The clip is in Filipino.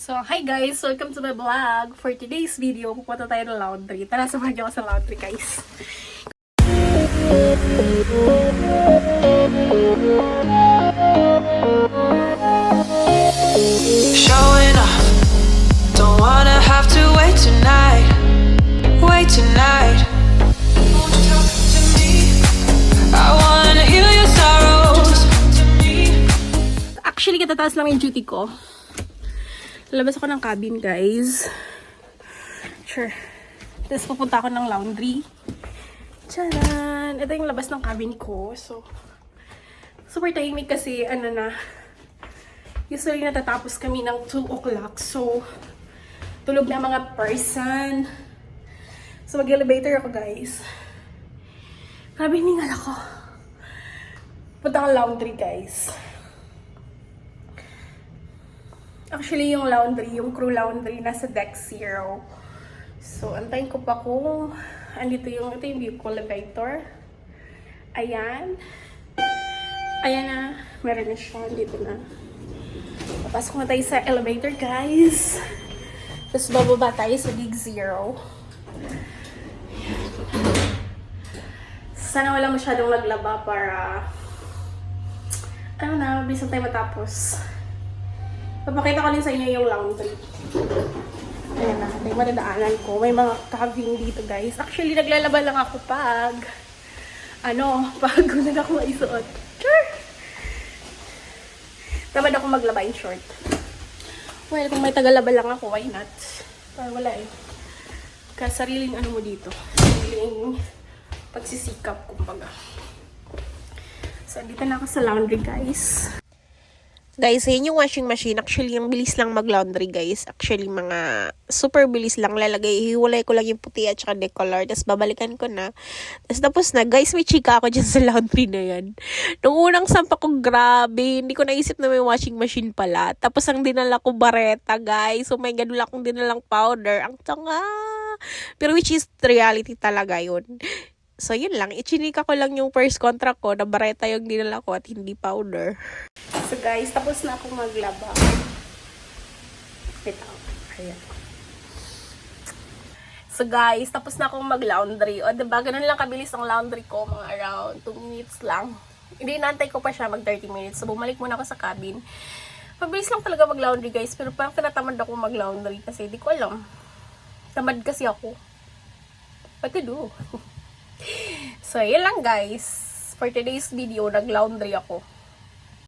So, hi guys! Welcome to my vlog. For today's video, pupunta tayo ng laundry. Tara, samahan niyo ako sa laundry, guys. Showing off. Don't wanna have to wait tonight. Wait tonight. Actually, katataas lang yung duty ko. Lalabas ako ng cabin, guys. Sure. Tapos pupunta ako ng laundry. Tcharan! Ito yung labas ng cabin ko. So, super tahimik kasi, ano na, usually natatapos kami ng 2 o'clock. So, tulog na mga person. So, mag-elevator ako, guys. Grabe, hiningal ako. Punta akong laundry, guys. Actually, yung laundry, yung crew laundry, nasa deck zero. So, antayin ko pa kung andito yung, ito yung ko, elevator. Ayan. Ayan na. Meron na siya. Dito na. Papasok na tayo sa elevator, guys. Tapos bababa tayo sa gig zero. Sana wala masyadong naglaba para ano na, na tayo matapos. Papakita ko din sa inyo yung laundry. Ayan na, ito yung madadaanan ko. May mga cabin dito, guys. Actually, naglalaba lang ako pag, ano, pag gunan ako maisuot. Sure! Tamad ako maglaba in short. Well, kung may tagalaba lang ako, why not? Para wala eh. Kaya sariling ano mo dito. Sariling pagsisikap, kumbaga. So, dito na ako sa laundry, guys. Guys, yun yung washing machine. Actually, yung bilis lang mag-laundry, guys. Actually, mga super bilis lang lalagay. Hiwalay ko lang yung puti at saka decolor. Tapos, babalikan ko na. Tapos, tapos na. Guys, may chika ako dyan sa laundry na yan. Nung unang sampa ko, grabe. Hindi ko naisip na may washing machine pala. Tapos, ang dinala ko, bareta, guys. So, may ganun lang akong dinalang powder. Ang tanga. Pero which is reality talaga yun. So, yun lang. Ichinika ko lang yung first contract ko na bareta yung dinala ko at hindi powder. So, guys, tapos na akong maglaba. Wait lang. Ayan. So, guys, tapos na akong mag-laundry. O, diba, ganun lang kabilis ang laundry ko. Mga around 2 minutes lang. Hindi, nantay ko pa siya mag 30 minutes. So, bumalik muna ako sa cabin. Mabilis lang talaga mag-laundry, guys. Pero parang tinatamad ako mag-laundry kasi di ko alam. Tamad kasi ako. What to do? So, yun lang guys. For today's video, nag-laundry ako.